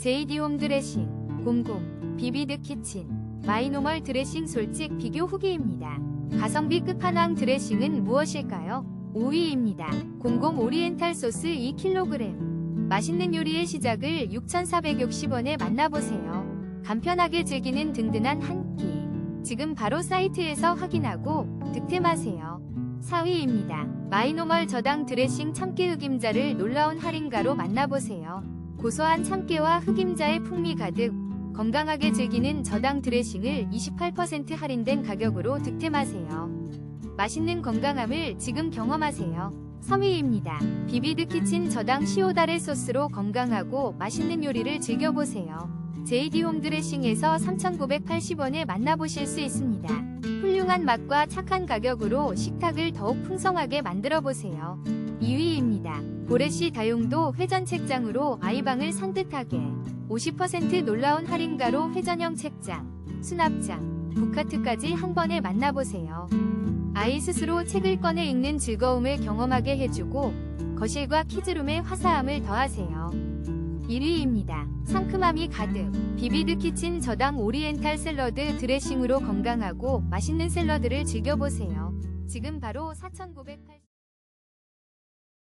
JD 홈 드레싱 00 비비드 키친 마이노멀 드레싱 솔직 비교 후기입니다. 가성비 끝판왕 드레싱은 무엇일까요? 5위입니다. 00 오리엔탈 소스 2kg 맛있는 요리의 시작을 6,460원에 만나보세요. 간편하게 즐기는 든든한 한 끼. 지금 바로 사이트에서 확인하고 득템하세요. 4위입니다. 마이노멀 저당 드레싱 참깨 흑임자를 놀라운 할인가로 만나보세요. 고소한 참깨와 흑임자의 풍미 가득 건강하게 즐기는 저당 드레싱을 28% 할인된 가격으로 득템하세요. 맛있는 건강함을 지금 경험하세요. 3위입니다. 비비드 키친 저당 시오다레 소스로 건강하고 맛있는 요리를 즐겨보세요. JD 홈 드레싱에서 3,980원에 만나보실 수 있습니다. 훌륭한 맛과 착한 가격으로 식탁을 더욱 풍성하게 만들어 보세요. 2위입니다. 보레시 다용도 회전 책장으로 아이방을 산뜻하게 50% 놀라운 할인가로 회전형 책장, 수납장, 북카트까지 한 번에 만나보세요. 아이 스스로 책을 꺼내 읽는 즐거움을 경험하게 해주고 거실과 키즈룸의 화사함을 더하세요. 1위입니다. 상큼함이 가득 비비드 키친 저당 오리엔탈 샐러드 드레싱으로 건강하고 맛있는 샐러드를 즐겨보세요. 지금 바로 4,980